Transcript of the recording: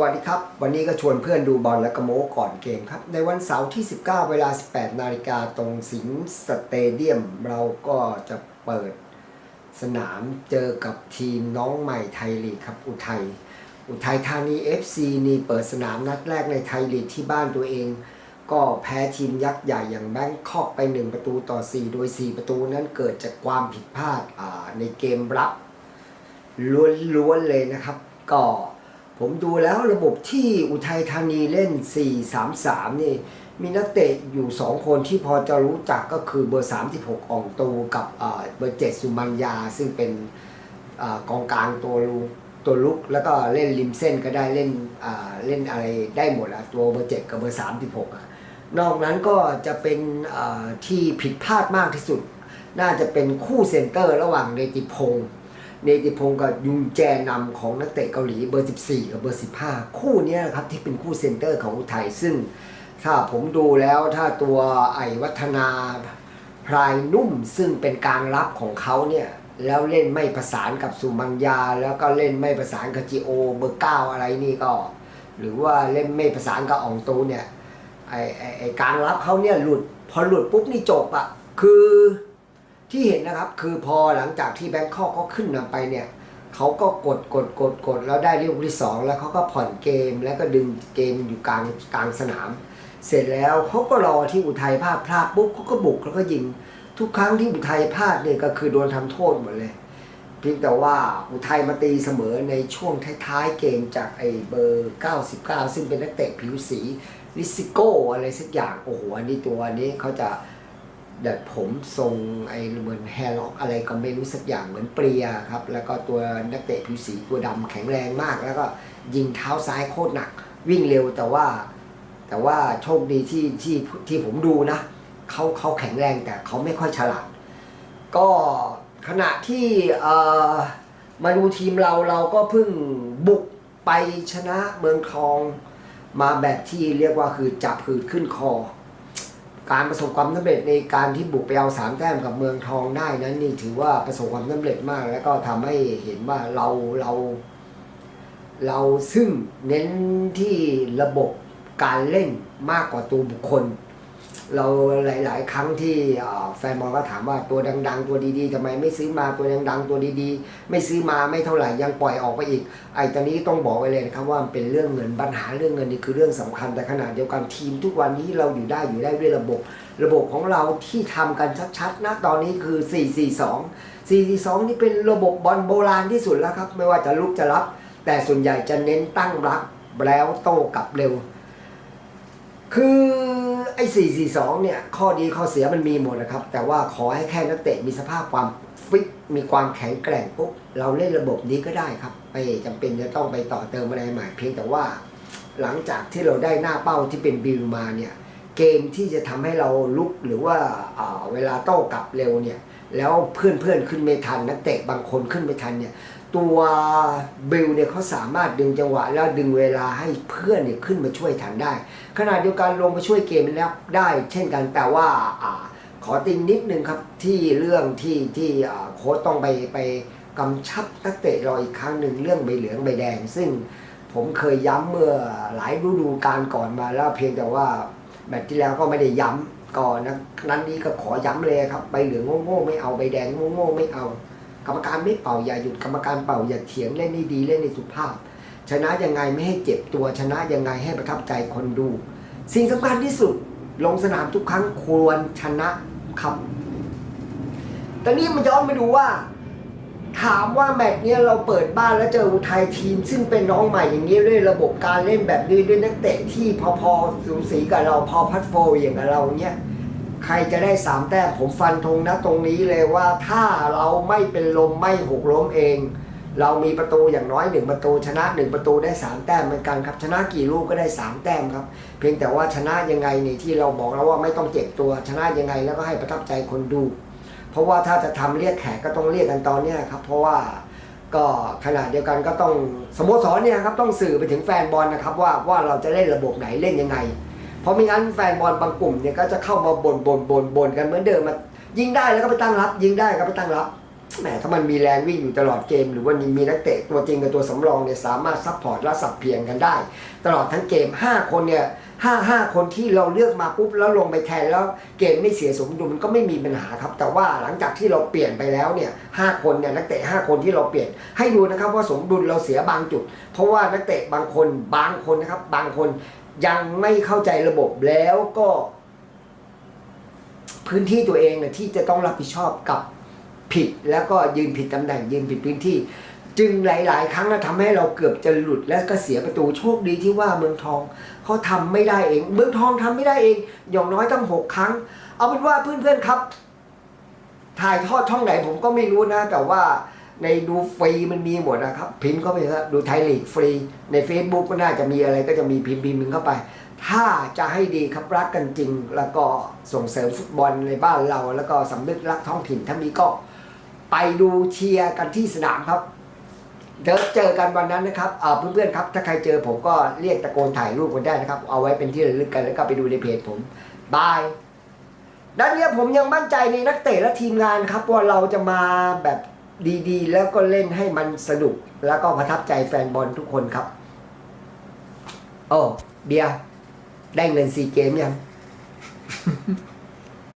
วัสดีครับ วันนี้ก็ชวนเพื่อนดูบอลและกระโมก่อนเกมครับ ในวันเสาร์ที่ 19 เวลา 18 นาฬิกาตรงสิงห์สเตเดียม เราก็จะเปิดสนามเจอกับทีมน้องใหม่ไทยลีกครับอุทัย อุทัยธานี FC นี่เปิดสนามนัดแรกในไทยลีกที่บ้านตัวเอง ก็แพ้ทีมยักษ์ใหญ่อย่างแบงคอกไป 1 ประตูต่อ 4 โดย 4 ประตูนั้นเกิดจากความผิดพลาดในเกมรับล้วนๆเลยนะครับ ก็ ผมดูแล้วระบบที่อุทัยธานีเล่น 4-3-3 นี่ มีนักเตะอยู่ 2 คนที่พอจะรู้จักก็คือเบอร์ 36อองตูกับเบอร์ 7 สุมัญญา ซึ่งเป็นอกองกลางตัวลุตัวลุก แล้วก็เล่นริมเส้นก็ได้เล่นเล่นอะไรได้หมดอะตัวเบอร์ 7 กับเบอร์ 36อะนอกนั้นก็จะเป็นที่ผิดพลาดมากที่สุด น่าจะเป็นคู่เซนเตอร์ระหว่างเนติพงศ์ เนติพงศ์กับยุงแจนำของนักเตะเกาหลีเบอร์ 14 กับเบอร์ 15 คู่นี้นะครับที่เป็นคู่เซนเตอร์ของอุทัยซึ่งถ้าผมดูแล้วถ้าตัวไอวัฒนาพรายนุ่มซึ่งเป็นการรับของเขาเนี่ยแล้วเล่นไม่ประสานกับสุมัญญา แล้วก็เล่นไม่ประสานกับจีโอเบอร์เก้าอะไรนี่ก็ หรือว่าเล่นไม่ประสานกับอองตูเนี่ยไอไอไอการรับเขาเนี่ยหลุดพอหลุดปุ๊บนี่จบอะคือ ที่เห็นนะครับคือพอหลังจากที่แบงคอกเขาขึ้นนำไปเนี่ยเขาก็กดกดกดกดแล้วได้ลูกที่สองแล้วเขาก็ผ่อนเกมแล้วก็ดึงเกมอยู่กลางกลางสนาม เสร็จแล้วเขาก็รอที่อุทัยพลาดพลาดปุ๊บเขาก็บุกแล้วก็ยิงทุกครั้งที่อุทัยพลาดเนี่ยก็คือโดนทำโทษหมดเลยเพียงแต่ว่าอุทัยมาตีเสมอในช่วงท้ายๆเกมจากไอ้เบอร์ 99 ซึ่งเป็นนักเตะผิวสีลิซิโก้อะไรสักอย่างโอ้โหอันนี้ตัวนี้เขาจะ ดัดผมทรงไอเหมือนแฮร์ล็อกอะไรก็ไม่รู้สักอย่างเหมือนเปรียครับ แล้วก็ตัวนักเตะผิวสีตัวดำแข็งแรงมาก แล้วก็ยิงเท้าซ้ายโคตรหนัก วิ่งเร็วแต่ว่า แต่ว่าโชคดีที่ที่ที่ผมดูนะเขาเขาแข็งแรงแต่เขาไม่ค่อยฉลาด ก็ขณะที่มาดูทีมเราเราก็เพิ่งบุกไปชนะเมืองทอง มาแบบที่เรียกว่าคือจับหืดขึ้นคอ การประสบความสำเร็จในการที่บุกไปเอาสามแต้มกับเมืองทองได้นั้นนี่ถือว่าประสบความสำเร็จมาก แล้วก็ทำให้เห็นว่าเราเรา เราซึ่งเน้นที่ระบบการเล่นมากกว่าตัวบุคคล เราหลาย ๆ ครั้งที่แฟนบอลก็ถามว่าตัวดัง ๆ ตัวดี ๆทำไมไม่ซื้อมาตัวดัง ๆ ตัวดี ๆ ไม่ซื้อมาไม่เท่าไหร่ยังปล่อยออกไปอีก ไอ้ตอนนี้ต้องบอกไว้เลยนะครับว่าเป็นเรื่องเงินปัญหาเรื่องเงินนี่คือเรื่องสำคัญแต่ขณะเดียวกันทีมทุกวันนี้เราอยู่ได้อยู่ได้ด้วยระบบ ระบบของเราที่ทำกันชัดๆนะตอนนี้คือ 442 442 นี่เป็นระบบบอลโบราณที่สุดแล้วครับ ไม่ว่าจะลุกจะรับ แต่ส่วนใหญ่จะเน้นตั้งรับแล้วโต้กลับเร็ว คือ ไอ้442เนี่ยข้อดีข้อเสียมันมีหมดนะครับ แต่ว่าขอให้แค่นักเตะมีสภาพความฟิตมีความแข็งแกร่งปุ๊บเราเล่นระบบนี้ก็ได้ครับไม่จำเป็นจะต้องไปต่อเติมอะไรใหม่เพียงแต่ว่า หลังจากที่เราได้หน้าเป้าที่เป็นบิลมาเนี่ยเกมที่จะทำให้เราลุกหรือว่าเวลาโต้กลับเร็วเนี่ยแล้วเพื่อนเพื่อนๆขึ้นไม่ทันนักเตะบางคนขึ้นไม่ทันเนี่ย ตัวบิลเนี่ยเขาสามารถดึงจังหวะแล้วดึงเวลาให้เพื่อนเนี่ยขึ้นมาช่วยทันได้ ขณะเดียวกันลงมาช่วยเกมแล้วได้เช่นกันแต่ว่าอ่าขอติงนิดนึงครับที่เรื่องที่ที่โค้ชต้องไปไปกำชับนักเตะเราอีกครั้งหนึ่งเรื่องใบเหลืองใบแดง ซึ่งผมเคยย้ำเมื่อหลายฤดูกาลก่อนมาแล้วเพียงแต่ว่าแมตช์ที่แล้วก็ไม่ได้ย้ำก่อนนะนั้นนี้ก็ขอย้ำเลยครับใบเหลืองโง่ๆไม่เอาใบแดงโง่ๆไม่เอา กรรมการไม่เป่าอย่าหยุดกรรมการเป่าอย่าเถียงเล่นให้ดีเล่นในสุภาพ ชนะยังไงไม่ให้เจ็บตัวชนะยังไงให้ประทับใจคนดู สิ่งสำคัญที่สุดลงสนามทุกครั้งควรชนะครับตอนนี้มันย้อนมาดูว่า ถามว่าแมตช์เนี้ยเราเปิดบ้านแล้วเจออุทัยทีม ซึ่งเป็นน้องใหม่อย่างนี้ด้วยระบบการเล่นแบบนี้ด้วยนักเตะที่พอๆสูสีกับเราพอพัดโฟร์อย่างกับเราเนี้ย ใครจะได้สามแต้มผมฟันธงนะตรงนี้เลยว่าถ้าเราไม่เป็นลมไม่หกล้มเอง เรามีประตูอย่างน้อยหนึ่งประตูชนะหนึ่งประตูได้สามแต้มเหมือนกันครับชนะกี่ลูกก็ได้สามแต้มครับ เพียงแต่ว่าชนะยังไงนี่ที่เราบอกแล้วว่าไม่ต้องเจ็บตัวชนะยังไงแล้วก็ให้ประทับใจคนดู เพราะว่าถ้าจะทำเรียกแขกก็ต้องเรียกกันตอนเนี้ครับ เพราะว่าก็ขณะเดียวกันก็ต้องสโมสรเนี่ยครับต้องสื่อไปถึงแฟนบอลนะครับว่าว่าเราจะเล่นระบบไหนเล่นยังไง เพราะไม่งั้นแฟนบอลบางกลุ่มเนี่ยก็จะเข้ามาบ่นบ่นบ่นบ่นกันเหมือนเดิมมายิงได้แล้วก็ไปตั้งรับ ยิงได้ก็ไปตั้งรับแหมถ้ามันมีแรงวิ่งอยู่ตลอดเกม หรือว่ามีนักเตะตัวจริงกับตัวสำรองเนี่ยสามารถซัพพอร์ตและสับเพียงกันได้ ตลอดทั้งเกม 5 คนเนี่ยห้าห้าคนที่เราเลือกมาปุ๊บแล้วลงไปแทนแล้วเกมไม่เสียสมดุลมันก็ไม่มีปัญหาครับ แต่ว่าหลังจากที่เราเปลี่ยนไปแล้วเนี่ยห้าคนเนี่ยนักเตะ5คนที่เราเปลี่ยน ให้ดูนะครับว่าสมดุลเราเสียบางจุด เพราะว่านักเตะบางคนบางคนนะครับบางคน ยังไม่เข้าใจระบบแล้วก็ พื้นที่ตัวเองเนี่ยที่จะต้องรับผิดชอบกับผิด แล้วก็ยืนผิดตำแหน่งยืนผิดพื้นที่ จึงหลาย ๆ ครั้งแล้วทำให้เราเกือบจะหลุดและก็เสียประตูโชคดีที่ว่าเมืองทองเขาทำไม่ได้เอง เมืองทองทำไม่ได้เอง อย่างน้อยตั้งหกครั้ง เอาเป็นว่าเพื่อน ๆ ครับ ถ่ายทอดช่องไหนผมก็ไม่รู้นะ แต่ว่า ในดูฟรีมันมีหมดนะครับ พิมพ์เข้าไปเถอะดูไทยลีกฟรี ใน Facebook ก็น่าจะมีอะไรก็จะมีพิมพ์พิมพ์เข้าไป ถ้าจะให้ดีครับรักกันจริง แล้วก็ส่งเสริมฟุตบอลในบ้านเรา แล้วก็สำนึกรักท้องถิ่นถ้ามีก็ไปดูเชียร์กันที่สนามครับเดี๋ยวเจอกันวันนั้นนะครับเพื่อนๆครับ ถ้าใครเจอผมก็เรียกตะโกนถ่ายรูปกันได้นะครับ เอาไว้เป็นที่ระลึกกันแล้วก็ไปดูในเพจผมบายด้านนี้ผมยังมั่นใจในนักเตะและทีมงานครับว่าเราจะมาแบบ ดีๆ แล้วก็เล่นให้มันสนุก แล้วก็ประทับใจแฟนบอลทุกคนครับ โอ้เบียร์ได้เงินซีเกมยัง